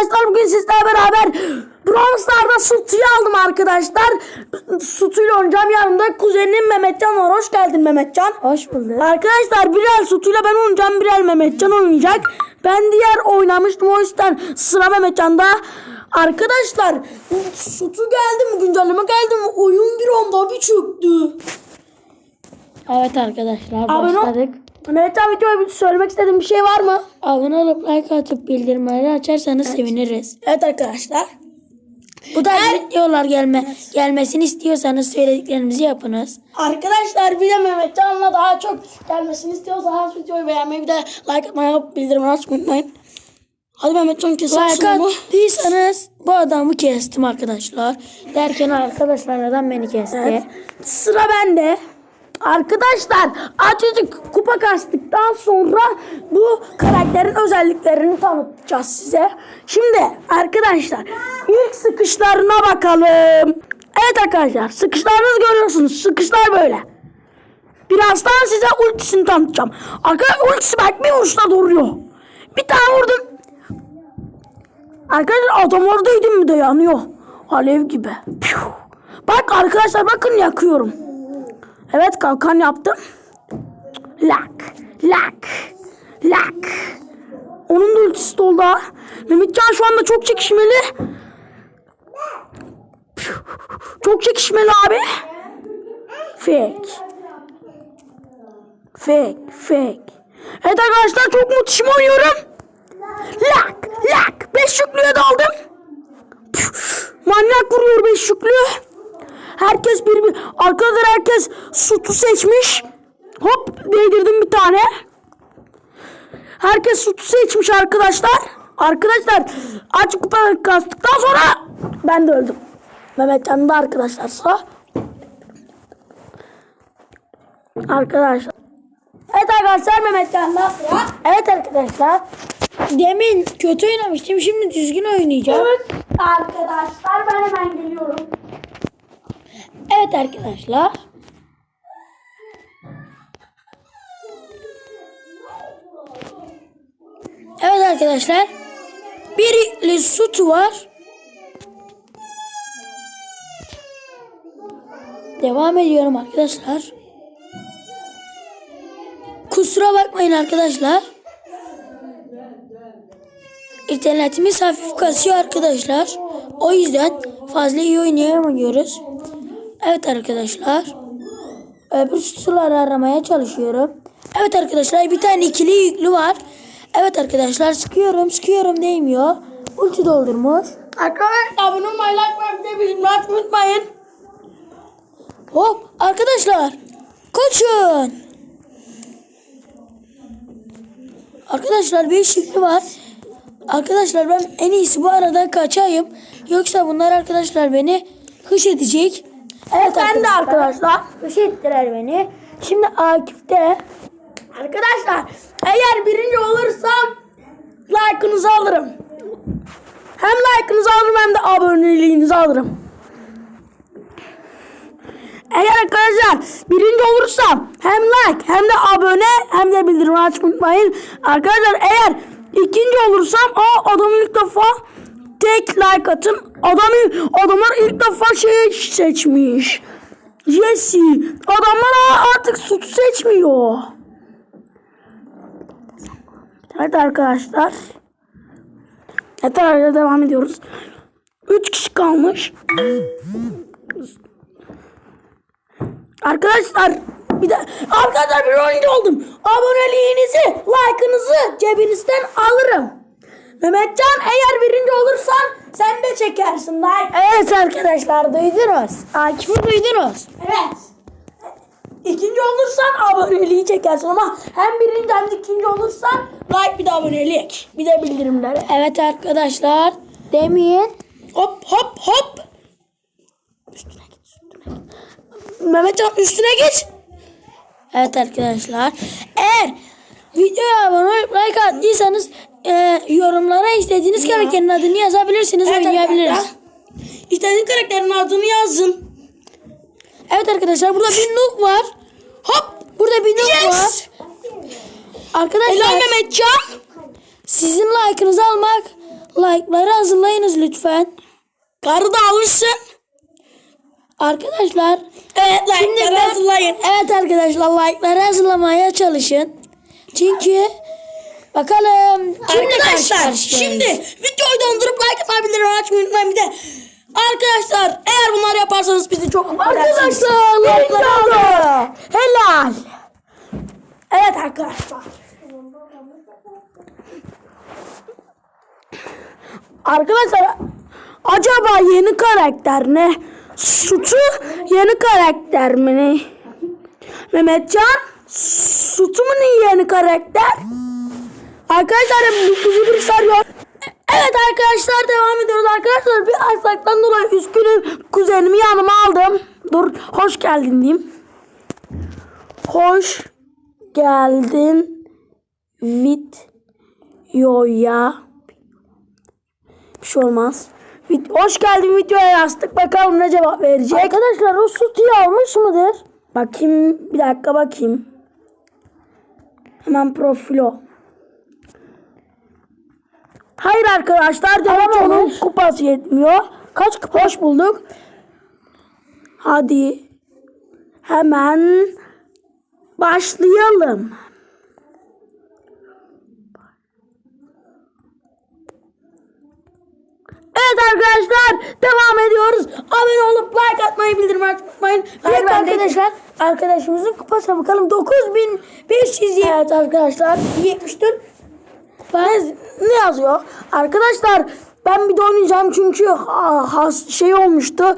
arkadaşlar bugün sizlerle beraber Brawl Stars'da Sutu'yu aldım arkadaşlar. Sutu'yla oynayacağım yanımda kuzenim Mehmetcan var. Hoş geldin Mehmetcan. Hoş bulduk. Arkadaşlar Birel Sutu'yla ben oynayacağım. Birel Mehmetcan oynayacak. Ben diğer oynamıştım o yüzden sıra Mehmetcan'da. Arkadaşlar Sutu geldi mi güncelleme geldi mi oyun bir anda bir çöktü. Evet arkadaşlar Abone başladık. Mehmetcan videoya bir söylemek istediğin bir şey var mı? Abone olup like atıp bildirimleri açarsanız seviniriz. Evet arkadaşlar. Bu tarz videolar gelme, gelmesini istiyorsanız söylediklerimizi yapınız. Arkadaşlar bir de Mehmetcan'la daha çok gelmesini istiyorsanız videoyu beğenmeyi bir de like atmayı bildirimleri açmayı unutmayın. Hadi Mehmetcan kesin Like attıysanız bu adamı kestim arkadaşlar. Derken arkadaşlar adam beni kesti. Evet. Sıra bende. Arkadaşlar azıcık kupa kastıktan sonra bu karakterin özelliklerini tanıtacağız size. Şimdi arkadaşlar ilk sıkışlarına bakalım. Evet arkadaşlar sıkışlarınızı görüyorsunuz. Sıkışlar böyle. Birazdan size ultisini tanıtacağım. Arkadaşlar ultisi bak bir vuruşla duruyor. Bir tane vurdum. Arkadaşlar adam oradaydı mı da yanıyor. Alev gibi. Bak arkadaşlar bakın yakıyorum. Evet kalkan yaptım. Lak. Lak. Lak. Onun da ultisi doldu ha. Mehmetcan şu anda çok çekişmeli. Çok çekişmeli abi. Fake. Fake. Fake. Evet arkadaşlar çok muhteşem oynuyorum. Lak. Lak. Beş yüklüye daldım. Manyak vuruyor beş yüklü. Herkes bir, bir arkadaşlar herkes sütü seçmiş. Hop değdirdim bir tane. Herkes sütü seçmiş arkadaşlar. Arkadaşlar aç kupa kastıktan sonra ben de öldüm. Mehmetcan da arkadaşlar sıra. Arkadaşlar. Evet arkadaşlar Mehmetcan da sıra. Evet arkadaşlar. Demin kötü oynamıştım. Şimdi düzgün oynayacağım. Evet arkadaşlar ben hemen geliyorum. Evet arkadaşlar. Evet arkadaşlar. Bir süt var. Devam ediyorum arkadaşlar. Kusura bakmayın arkadaşlar. İnternetimiz hafif kasıyor arkadaşlar. O yüzden fazla iyi oynayamıyoruz. Evet arkadaşlar. Öbür suları aramaya çalışıyorum. Evet arkadaşlar bir tane ikili yüklü var. Evet arkadaşlar sıkıyorum sıkıyorum değmiyor. Ulti doldurmuş. Arkadaşlar abone olmayı, like ve bir de bildirimleri açmayı unutmayın. Hop arkadaşlar koşun. Arkadaşlar bir şıklı var. Arkadaşlar ben en iyisi bu arada kaçayım. Yoksa bunlar arkadaşlar beni hış edecek. Evet Ben de arkadaşlar. Hış ettiler beni. Şimdi Akif'te Arkadaşlar eğer birinci olursam like'ınızı alırım. Hem like'ınızı alırım hem de aboneliğinizi alırım. Eğer arkadaşlar birinci olursam hem like hem de abone hem de bildirim açmayı unutmayın. Arkadaşlar eğer ikinci olursam o adamı ilk defa tek like atın. Adamı adamlar ilk defa şey seçmiş. Jesse. Adamlar artık sütü seçmiyor. Evet arkadaşlar. Evet arkadaşlar devam ediyoruz. 3 kişi kalmış. Arkadaşlar bir de arkadaşlar bir oyuncu oldum. Aboneliğinizi, like'ınızı cebinizden alırım. Mehmetcan eğer birinci olursan sen de çekersin like. Evet arkadaşlar duydunuz. Akif'i duydunuz. Evet. İkinci olursan aboneliği çekersin ama hem birinci hem de ikinci olursan like bir de abonelik. Bir de bildirimleri. Evet arkadaşlar demin Hop hop hop. Üstüne git üstüne git. Mehmetcan üstüne geç. Evet arkadaşlar. Eğer videoya abone olup like attıysanız e, yorumlara istediğiniz karakterin adını yazabilirsiniz. oynayabiliriz. arkadaşlar. İstediğin karakterin adını yazın. Evet arkadaşlar burada bir noob var. Hop. Burada bir noob Yes. var. Arkadaşlar Helal Mehmetcan. sizin like'ınızı almak like'ları hazırlayınız lütfen. Karı da almışsın. Arkadaşlar Evet like'ları hazırlayın. Evet arkadaşlar like'ları hazırlamaya çalışın. Çünkü bakalım kimle karşı Arkadaşlar karşıyayız? şimdi videoyu dondurup like atmayı bildirim açmayı unutmayın bir de. Arkadaşlar eğer bunları yaparsanız bizi çok mutlu edersiniz. Arkadaşlar like aldı. Helal. Evet arkadaşlar. Arkadaşlar acaba yeni karakter ne? Sutu yeni karakter mi ne? Mehmetcan Sutu mu ne yeni karakter? Arkadaşlar bizi bir sarıyor. Evet arkadaşlar devam ediyoruz arkadaşlar. Bir aksaktan dolayı üzgünüm. Kuzenimi yanıma aldım. Dur hoş geldin diyeyim. Hoş geldin videoya. Bir şey olmaz. Vid- Hoş geldin videoya yazdık. Bakalım ne cevap verecek. Arkadaşlar o sütü almış mıdır? Bakayım bir dakika bakayım. Hemen profilo. Hayır arkadaşlar demek ki onun kupası yetmiyor. Kaç kupa hoş bulduk. Hadi. Hemen başlayalım. Evet arkadaşlar devam ediyoruz. Abone olup like atmayı bildirim açmayı unutmayın. Evet arkadaşlar arkadaşımızın kupasına bakalım 9500 Evet arkadaşlar 74 ne, ne yazıyor? Arkadaşlar ben bir de oynayacağım çünkü ha, has, şey olmuştu.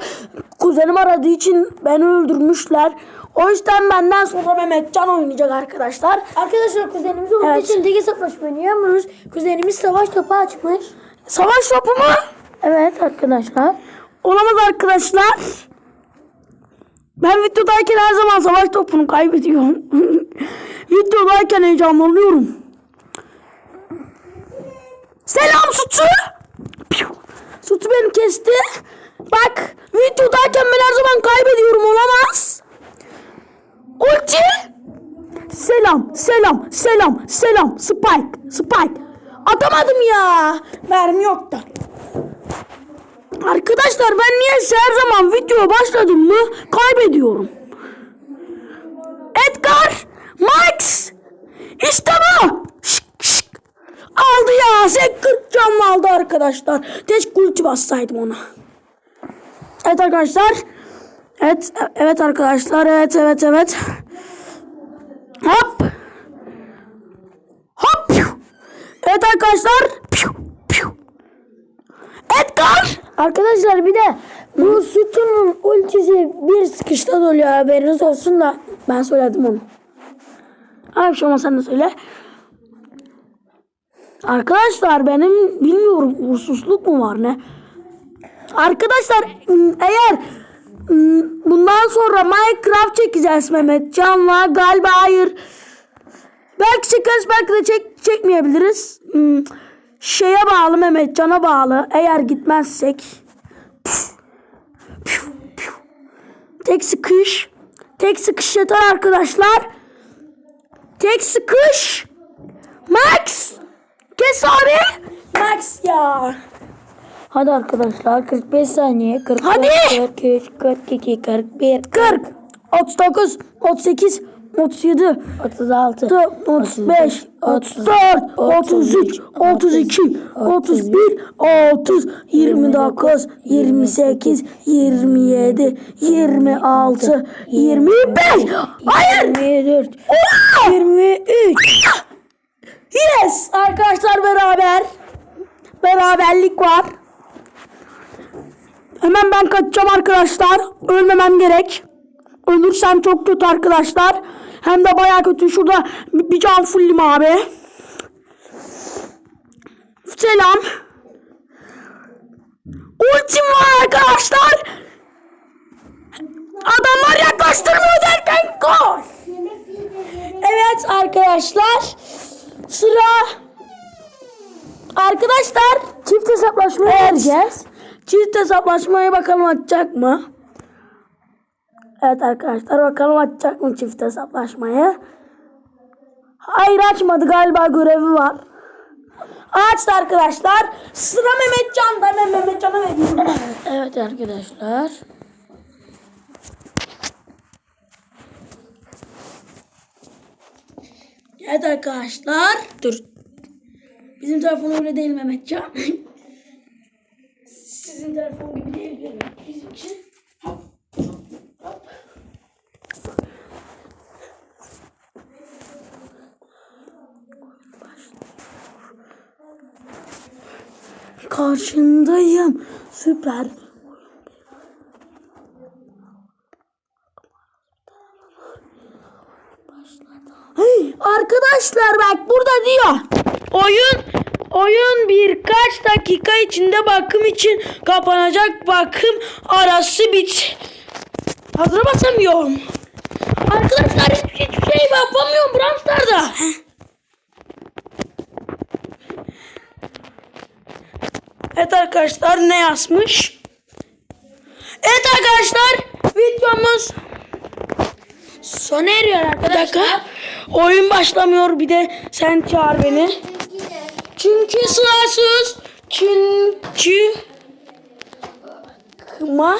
Kuzenim aradığı için beni öldürmüşler. O yüzden benden sonra Mehmetcan oynayacak arkadaşlar. Arkadaşlar kuzenimiz olduğu Evet. için tek hesaplaşma oynayamıyoruz. Kuzenimiz savaş topu açmış. Savaş topu mu? Evet arkadaşlar. Olamaz arkadaşlar. Ben videodayken her zaman savaş topunu kaybediyorum. videodayken heyecanlanıyorum. Selam Sutu. Sutu beni kesti. Bak videodayken ben her zaman kaybediyorum olamaz. Ulti. Selam, selam, selam, selam. Spike, spike. Atamadım ya. Mermi yok da. Arkadaşlar ben niye her zaman video başladım mı kaybediyorum. Edgar, Max, işte bu. Şık, şık. Aldı ya. Sen 40 can aldı arkadaşlar? Keşke ulti bassaydım ona. Evet arkadaşlar. Evet, evet arkadaşlar. Evet, evet, evet. Hop. Hop. Evet arkadaşlar. Piu. Arkadaşlar bir de bu sütunun ultisi bir sıkışta doluyor haberiniz olsun da. Ben söyledim onu. Ay bir şey sen de söyle. Arkadaşlar benim bilmiyorum uğursuzluk mu var ne? Arkadaşlar eğer ım, bundan sonra Minecraft çekeceğiz Mehmet Can'la galiba hayır. Belki çekeriz belki de çek, çekmeyebiliriz. Şeye bağlı Mehmet Can'a bağlı. Eğer gitmezsek. Tek sıkış. Tek sıkış yeter arkadaşlar. Tek sıkış. Max. Kes abi. Max ya. Hadi arkadaşlar 45 saniye. 44, Hadi. 43, 42, 41, 40. 39. 38. 37. 36, 35, 34, 33, 32, 31, 30, 29, 28, 27, 26, 25. Hayır. 24, Oha! 23. Yes! Arkadaşlar beraber. Beraberlik var. Hemen ben kaçacağım arkadaşlar. Ölmemem gerek. Ölürsem çok kötü arkadaşlar. Hem de baya kötü. Şurada bir can fullim abi. Selam. Ultim var arkadaşlar. Adamlar yaklaştırmıyor derken gol. Evet arkadaşlar. Sıra Arkadaşlar Çift hesaplaşma Evet. vereceğiz. çift hesaplaşmaya bakalım atacak mı? Evet arkadaşlar bakalım atacak mı çift hesaplaşmayı? Hayır açmadı galiba görevi var. Ağaçta arkadaşlar. Sıra Mehmetcan'da. Hemen Mehmetcan'a veriyorum. Evet arkadaşlar. Evet arkadaşlar. Dur. Bizim telefon öyle değil Mehmetcan. Sizin telefon gibi değil benim. Bizimki. Karşındayım. Süper. Hey, arkadaşlar bak burada diyor. Oyun oyun birkaç dakika içinde bakım için kapanacak. Bakım arası bit. Hazır basamıyorum. Arkadaşlar hiç, hiçbir şey yapamıyorum Brawl Stars'da. Evet arkadaşlar ne yazmış? Evet arkadaşlar videomuz Sona eriyor bir arkadaşlar. dakika. Oyun başlamıyor bir de sen çağır beni. Çünkü sırasız. Çünkü kıma.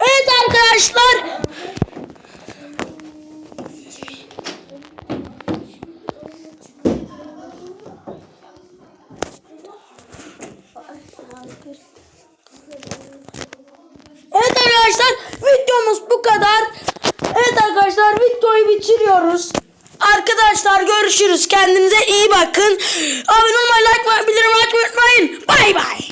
Evet arkadaşlar. Evet arkadaşlar videomuz bu kadar. Evet arkadaşlar bitiriyoruz. Arkadaşlar görüşürüz. Kendinize iyi bakın. Abone olmayı, like, bildirim açmayı unutmayın. Bay bay.